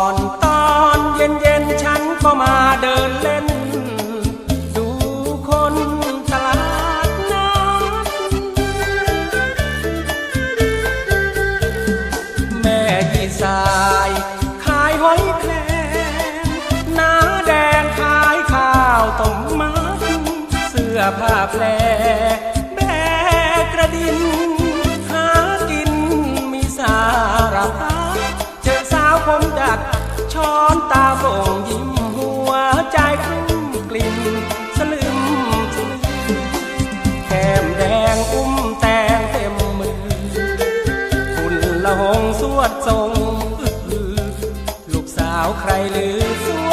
อนตอนเย็นเย็นฉันก็มาเดินเล่น ดูคนตลาดนัดแม่ที่สายขายหอยแครงน้าแดงขายข้าวต้มมัดเสื้อผ้าแพรแบกกระดินหากินมีสาระ อนดัด ช้อนตาส่งยิ้มหัวใจคลุ้มกลิ่นสลึมสลือแก้มแดงอุ้มแตงเต็มมือฝุ่นละหงสวดทรงลูกสาวใครลือสว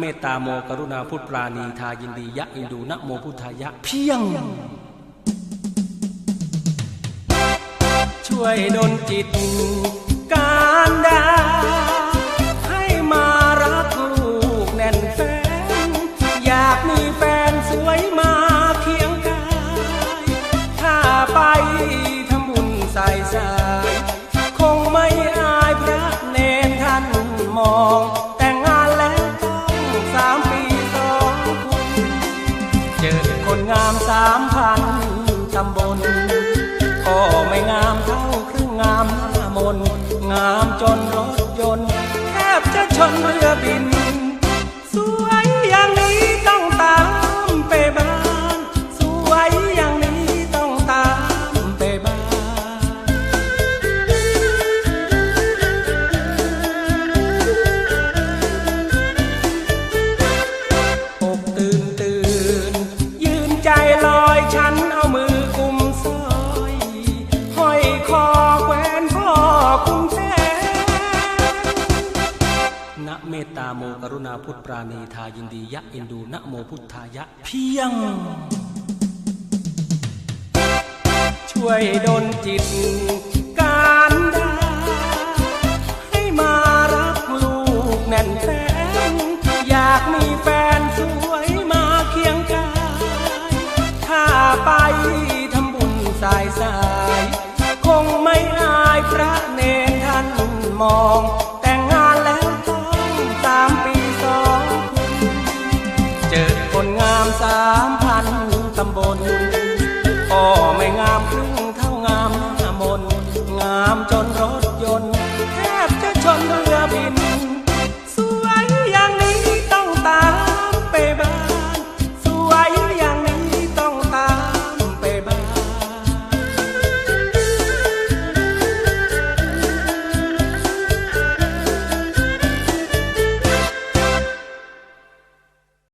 เมตตาโมกรุณาพุทธปราณีทายินดียะอินดูนะโมพุทธายะ เพียง ช่วยดลจิตการด ไม่งามเท่าครึ่งงามหน้ามน งามจนรถยนต์แทบจะชนเรือบิน เมตตาโมกรุณาพุทธปราณีทายินดียะอินดูนะโมพุทธายะ เพียง ช่วยดลจิตการดาให้มารักลูกแน่นแฟนอยากมีแฟนสวยมาเคียงกายถ้าไปทำบุญสายสาย คงไม่อายพระเนรท่านมอง